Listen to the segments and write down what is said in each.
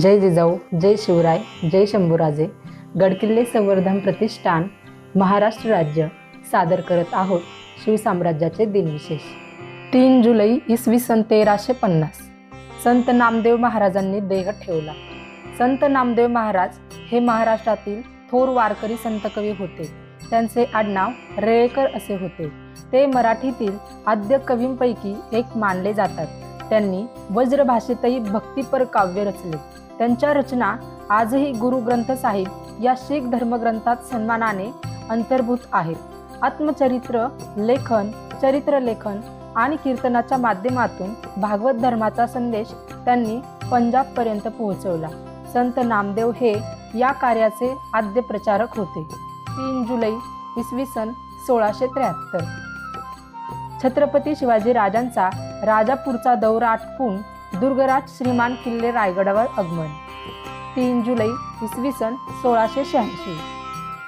जय जिजाऊ जय शिवराय जय शंभूराजे. गडकिल्ले संवर्धन प्रतिष्ठान महाराष्ट्र राज्य. सादर करत आहोत शिवसाम्राज्याचे दिनविशेष. तीन जुलै इसवी सन तेराशे पन्नास. संत नामदेव महाराजांनी देह ठेवला. संत नामदेव महाराज हे महाराष्ट्रातील थोर वारकरी संत कवी होते. त्यांचे आडनाव रेळकर असे होते. ते मराठीतील आद्य कवींपैकी एक मानले जातात. त्यांनी वज्रभाषेतही भक्तिपर काव्य रचले. त्यांच्या रचना आजही गुरु ग्रंथ साहिब या शीख धर्मग्रंथात सन्मानाने अंतर्भूत आहेत. आत्मचरित्र लेखन चरित्र लेखन आणि कीर्तनाच्या माध्यमातून भागवत धर्माचा संदेश त्यांनी पंजाबपर्यंत पोहोचवला. संत नामदेव हे या कार्याचे आद्य प्रचारक होते. तीन जुलै इसवी सन सोळाशे त्र्याहत्तर. छत्रपती शिवाजी राजांचा राजापूरचा दौरा आटपून दुर्गराज श्रीमान किल्ले रायगडावर आगमन. तीन जुलै इसवी सन सोळाशे शहाऐंशी.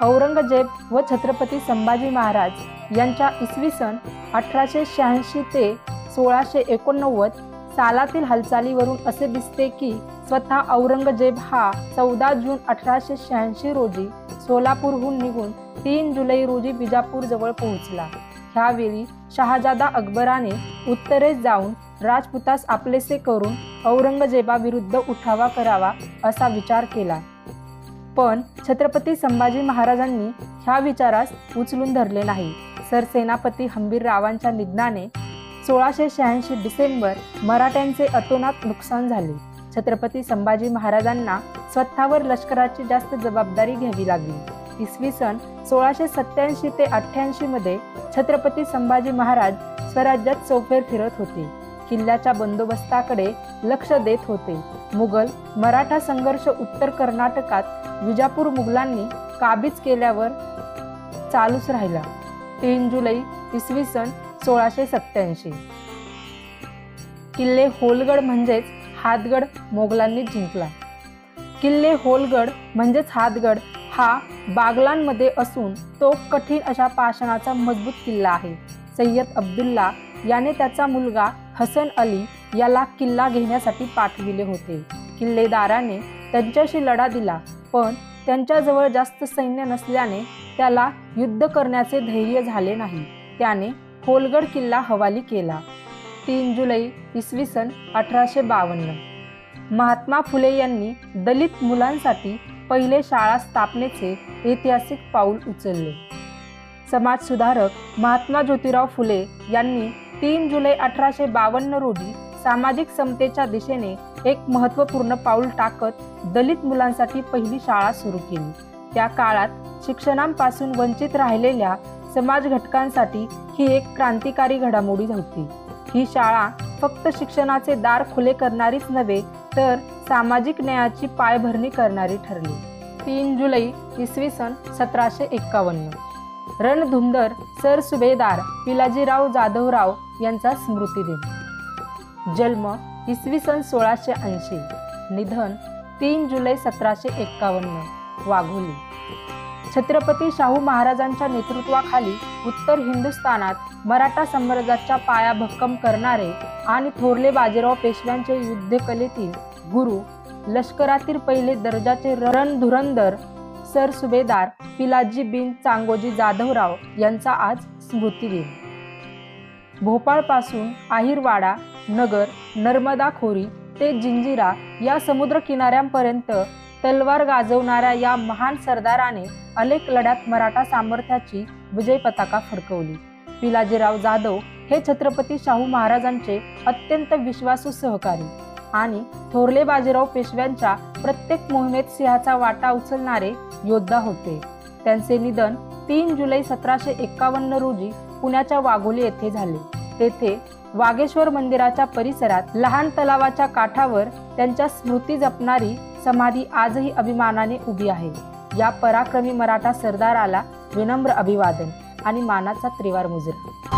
औरंगजेब व छत्रपती संभाजी महाराज यांच्या इसवी सन अठराशे शहाऐंशी ते सोळाशे एकोणनव्वद सालातील हालचालीवरून असे दिसते की स्वतः औरंगजेब हा चौदा जून अठराशे शहाऐंशी रोजी सोलापूरहून निघून तीन जुलै रोजी बिजापूरजवळ पोहोचला. ह्यावेळी शहाजादा अकबराने उत्तरेस जाऊन राजपुतास आपलेसे करून औरंगजेबाविरुद्ध उठावा करावा असा विचार केला. पण छत्रपती संभाजी महाराजांनी ह्या विचारास उचलून धरले नाही. सरसेनापती हंबीररावांच्या निधनाने सोळाशे शहाऐंशी डिसेंबर मराठ्यांचे अतोनात नुकसान झाले. छत्रपती संभाजी महाराजांना स्वतःवर लष्कराची जास्त जबाबदारी घ्यावी लागली. इसवी सन सोळाशे सत्याऐंशी ते अठ्ठ्याऐंशी मध्ये छत्रपती संभाजी महाराज स्वराज्यात चौफेर फिरत होते. किल्ल्याच्या बंदोबस्ताकडे लक्ष देत होते. मुघल मराठा संघर्ष उत्तर कर्नाटकात विजापूर मुघलांनी काबीज केल्यावर चालूच राहिला. तीन जुलै इसवी सन सोळाशे सत्याऐंशी किल्ले होलगड म्हणजेच हातगड मोगलांनी जिंकला. किल्ले होलगड म्हणजेच हातगड हा बागलांमध्ये असून तो कठीण अशा पाषाणाचा मजबूत किल्ला आहे. सय्यद अब्दुल्ला याने त्याचा मुलगा हसन अली याला किल्ला घेण्यासाठी पाठविले होते. किल्लेदाराने त्यांच्याशी लढा दिला पण त्यांच्याजवळ जास्त सैन्य नसल्याने त्याला युद्ध करण्याचे धैर्य झाले नाही. त्याने होलगड किल्ला हवाली केला. तीन जुलै इसवी सन अठराशे बावन्न. महात्मा फुले यांनी दलित मुलांसाठी पहिले शाळा स्थापनेचे ऐतिहासिक पाऊल उचलले. समाजसुधारक महात्मा ज्योतिराव फुले यांनी तीन जुलै अठराशे बावन्न रोजी सामाजिक समतेच्या दिशेने एक महत्त्वपूर्ण पाऊल टाकत दलित मुलांसाठी पहिली शाळा सुरू केली. त्या काळात शिक्षणापासून वंचित राहिलेल्या समाज घटकांसाठी ही एक क्रांतिकारी घडामोडी होती ही शाळा फक्त शिक्षणाचे दार खुले करणारीच नव्हे तर सामाजिक न्यायाची पायभरणी करणारी ठरली. तीन जुलै इसवी सन सतराशे एक्कावन्न. रणधुंदर सर सुभेदार पिलाजीराव जाधवराव यांचा स्मृती दिन. जन्म इसवी सन सोळाशे ऐंशी. निधन तीन जुलै सतराशे एक्कावन्न. वाघोली. छत्रपती शाहू महाराजांच्या नेतृत्वाखाली उत्तर हिंदुस्थानात मराठा साम्राज्याच्या पाया भक्कम करणारे आणि थोरले बाजीराव पेशव्यांचे युद्धकलेतील गुरु लष्करातील पहिले दर्जाचे रणधुरंदर सर सुभेदार पिलाजी बिन चांगोजी जाधवराव यांचा आज स्मृतिदिन भोपाळपासून आहिरवाडा नगर नर्मदा खोरी ते जिंजिरा या समुद्र किनाऱ्यांपर्यंत तलवार गाजवणाऱ्या या महान सरदाराने अनेक लढ्यात मराठा सामर्थ्याची विजय पताका फडकवली. पिलाजीराव जाधव हे छत्रपती शाहू महाराजांचे अत्यंत विश्वासू सहकारी आणि थोरले बाजीराव पेशव्यांच्या प्रत्येक मोहिमेत सिंहाचा वाटा उचलणारे योद्धा होते. त्यांचे निधन तीन जुलै सतराशे एक्कावन्न रोजी पुण्याच्या वाघोली येथे झाले. तेथे वागेश्वर मंदिराच्या परिसरात लहान तलावाच्या काठावर त्यांच्या स्मृती जपणारी समाधी आजही अभिमानाने उभी आहे. या पराक्रमी मराठा सरदाराला विनम्र अभिवादन आणि मानाचा त्रिवार मुजरा